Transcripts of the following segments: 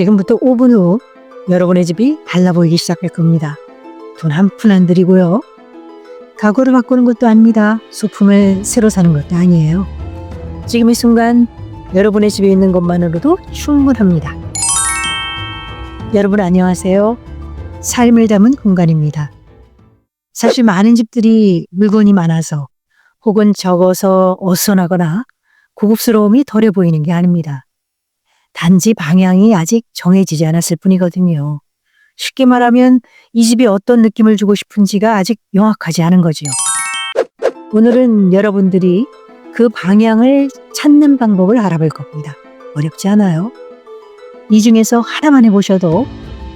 지금부터 5분 후 여러분의 집이 달라 보이기 시작할 겁니다. 돈 한 푼 안 들이고요. 가구를 바꾸는 것도 아닙니다. 소품을 새로 사는 것도 아니에요. 지금 이 순간 여러분의 집에 있는 것만으로도 충분합니다. 여러분 안녕하세요. 삶을 담은 공간입니다. 사실 많은 집들이 물건이 많아서 혹은 적어서 어수선하거나 고급스러움이 덜해 보이는 게 아닙니다. 단지 방향이 아직 정해지지 않았을 뿐이거든요. 쉽게 말하면 이 집이 어떤 느낌을 주고 싶은지가 아직 명확하지 않은 거지요. 오늘은 여러분들이 그 방향을 찾는 방법을 알아볼 겁니다. 어렵지 않아요? 이 중에서 하나만 해보셔도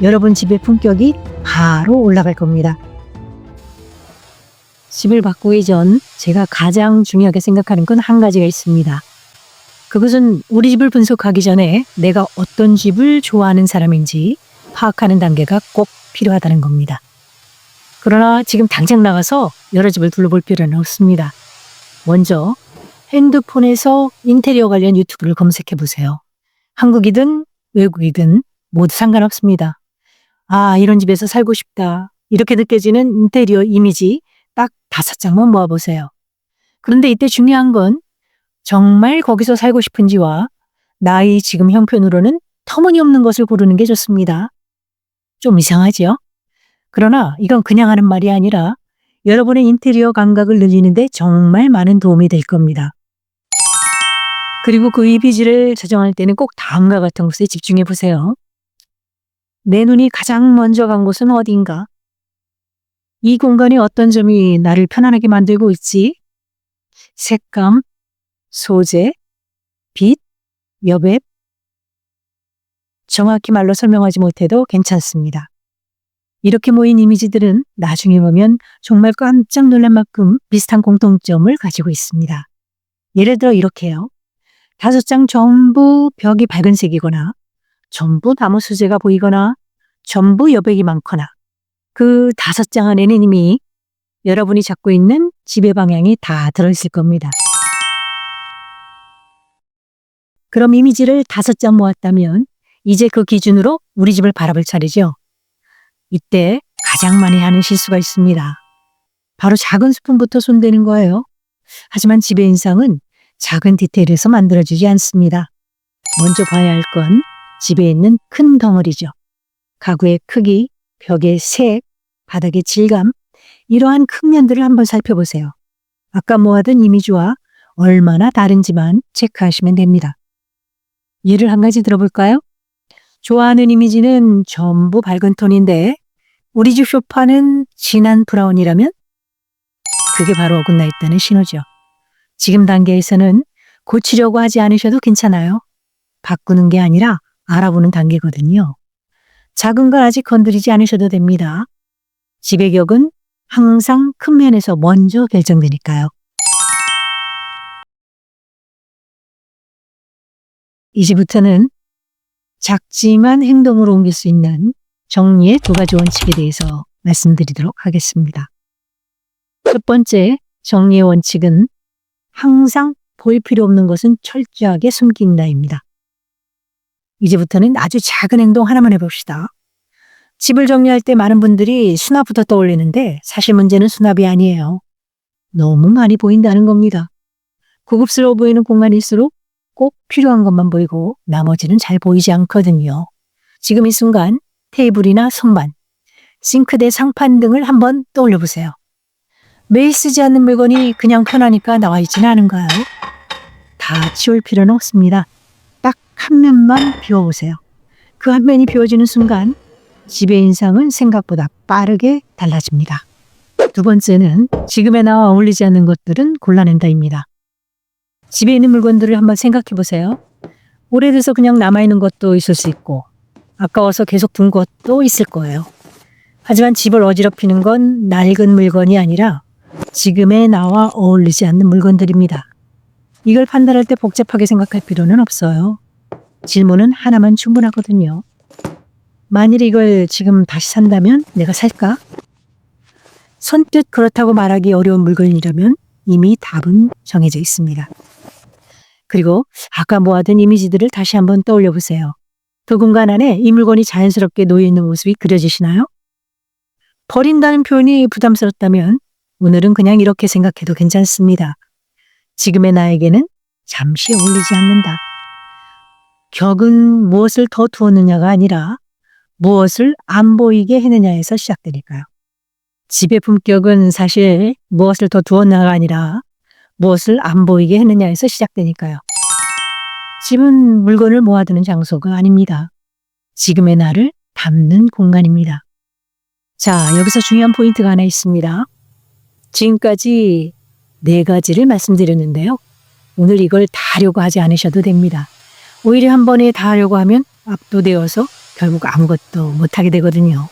여러분 집의 품격이 바로 올라갈 겁니다. 집을 바꾸기 전 제가 가장 중요하게 생각하는 건 한 가지가 있습니다. 그것은 우리 집을 분석하기 전에 내가 어떤 집을 좋아하는 사람인지 파악하는 단계가 꼭 필요하다는 겁니다. 그러나 지금 당장 나가서 여러 집을 둘러볼 필요는 없습니다. 먼저 핸드폰에서 인테리어 관련 유튜브를 검색해 보세요. 한국이든 외국이든 모두 상관없습니다. 아, 이런 집에서 살고 싶다. 이렇게 느껴지는 인테리어 이미지 딱 다섯 장만 모아보세요. 그런데 이때 중요한 건 정말 거기서 살고 싶은지와 나의 지금 형편으로는 터무니없는 것을 고르는 게 좋습니다. 좀 이상하지요? 그러나 이건 그냥 하는 말이 아니라 여러분의 인테리어 감각을 늘리는데 정말 많은 도움이 될 겁니다. 그리고 그 이미지를 조정할 때는 꼭 다음과 같은 곳에 집중해 보세요. 내 눈이 가장 먼저 간 곳은 어딘가? 이 공간의 어떤 점이 나를 편안하게 만들고 있지? 색감, 소재, 빛, 여백. 정확히 말로 설명하지 못해도 괜찮습니다. 이렇게 모인 이미지들은 나중에 보면 정말 깜짝 놀랄 만큼 비슷한 공통점을 가지고 있습니다. 예를 들어 이렇게요. 다섯 장 전부 벽이 밝은 색이거나 전부 나무 수제가 보이거나 전부 여백이 많거나 그 다섯 장 안에는 이미 여러분이 잡고 있는 집의 방향이 다 들어있을 겁니다. 그럼 이미지를 다섯 장 모았다면 이제 그 기준으로 우리 집을 바라볼 차례죠. 이때 가장 많이 하는 실수가 있습니다. 바로 작은 스푼부터 손대는 거예요. 하지만 집의 인상은 작은 디테일에서 만들어지지 않습니다. 먼저 봐야 할 건 집에 있는 큰 덩어리죠. 가구의 크기, 벽의 색, 바닥의 질감, 이러한 측면들을 한번 살펴보세요. 아까 모아둔 이미지와 얼마나 다른지만 체크하시면 됩니다. 예를 한 가지 들어볼까요? 좋아하는 이미지는 전부 밝은 톤인데 우리 집 소파는 진한 브라운이라면 그게 바로 어긋나 있다는 신호죠. 지금 단계에서는 고치려고 하지 않으셔도 괜찮아요. 바꾸는 게 아니라 알아보는 단계거든요. 작은 걸 아직 건드리지 않으셔도 됩니다. 집의 격은 항상 큰 면에서 먼저 결정되니까요. 이제부터는 작지만 행동으로 옮길 수 있는 정리의 두 가지 원칙에 대해서 말씀드리도록 하겠습니다. 첫 번째 정리의 원칙은 항상 보일 필요 없는 것은 철저하게 숨긴다입니다. 이제부터는 아주 작은 행동 하나만 해봅시다. 집을 정리할 때 많은 분들이 수납부터 떠올리는데 사실 문제는 수납이 아니에요. 너무 많이 보인다는 겁니다. 고급스러워 보이는 공간일수록 꼭 필요한 것만 보이고 나머지는 잘 보이지 않거든요. 지금 이 순간 테이블이나 선반, 싱크대 상판 등을 한번 떠올려 보세요. 매일 쓰지 않는 물건이 그냥 편하니까 나와 있지는 않은가요? 다 치울 필요는 없습니다. 딱 한 면만 비워보세요. 그 한 면이 비워지는 순간 집의 인상은 생각보다 빠르게 달라집니다. 두 번째는 지금의 나와 어울리지 않는 것들은 골라낸다입니다. 집에 있는 물건들을 한번 생각해 보세요. 오래돼서 그냥 남아있는 것도 있을 수 있고, 아까워서 계속 둔 것도 있을 거예요. 하지만 집을 어지럽히는 건 낡은 물건이 아니라 지금의 나와 어울리지 않는 물건들입니다. 이걸 판단할 때 복잡하게 생각할 필요는 없어요. 질문은 하나만 충분하거든요. 만일 이걸 지금 다시 산다면 내가 살까? 선뜻 그렇다고 말하기 어려운 물건이라면 이미 답은 정해져 있습니다. 그리고 아까 모아둔 이미지들을 다시 한번 떠올려 보세요. 그 공간 안에 이 물건이 자연스럽게 놓여 있는 모습이 그려지시나요? 버린다는 표현이 부담스럽다면 오늘은 그냥 이렇게 생각해도 괜찮습니다. 지금의 나에게는 잠시 어울리지 않는다. 격은 무엇을 더 두었느냐가 아니라 무엇을 안 보이게 했느냐에서 시작되니까요. 집의 품격은 사실 무엇을 더 두었냐가 아니라 무엇을 안 보이게 했느냐에서 시작되니까요. 집은 물건을 모아두는 장소가 아닙니다. 지금의 나를 담는 공간입니다. 자, 여기서 중요한 포인트가 하나 있습니다. 지금까지 네 가지를 말씀드렸는데요. 오늘 이걸 다 하려고 하지 않으셔도 됩니다. 오히려 한 번에 다 하려고 하면 압도되어서 결국 아무것도 못하게 되거든요.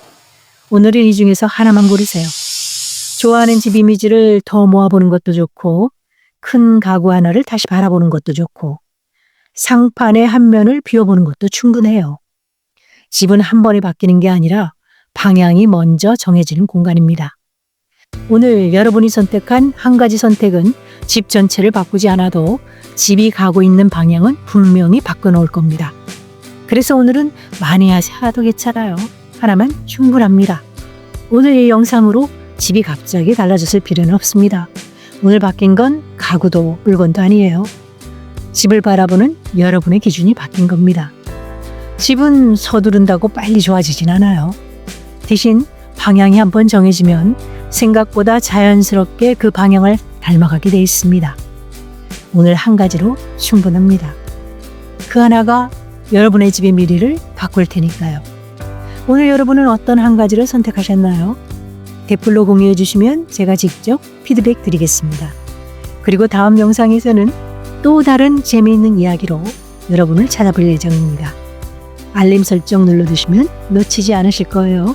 오늘은 이 중에서 하나만 고르세요. 좋아하는 집 이미지를 더 모아보는 것도 좋고, 큰 가구 하나를 다시 바라보는 것도 좋고, 상판의 한 면을 비워보는 것도 충분해요. 집은 한 번에 바뀌는 게 아니라 방향이 먼저 정해지는 공간입니다. 오늘 여러분이 선택한 한 가지 선택은 집 전체를 바꾸지 않아도 집이 가고 있는 방향은 분명히 바꿔놓을 겁니다. 그래서 오늘은 많이 하셔도 괜찮아요. 하나만 충분합니다. 오늘 이 영상으로 집이 갑자기 달라졌을 필요는 없습니다. 오늘 바뀐 건 가구도 물건도 아니에요. 집을 바라보는 여러분의 기준이 바뀐 겁니다. 집은 서두른다고 빨리 좋아지진 않아요. 대신 방향이 한번 정해지면 생각보다 자연스럽게 그 방향을 닮아가게 돼 있습니다. 오늘 한 가지로 충분합니다. 그 하나가 여러분의 집의 미래를 바꿀 테니까요. 오늘 여러분은 어떤 한 가지를 선택하셨나요? 댓글로 공유해 주시면 제가 직접 피드백 드리겠습니다. 그리고 다음 영상에서는 또 다른 재미있는 이야기로 여러분을 찾아볼 예정입니다. 알림 설정 눌러두시면 놓치지 않으실 거예요.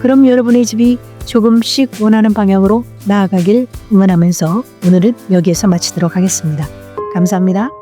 그럼 여러분의 집이 조금씩 원하는 방향으로 나아가길 응원하면서 오늘은 여기에서 마치도록 하겠습니다. 감사합니다.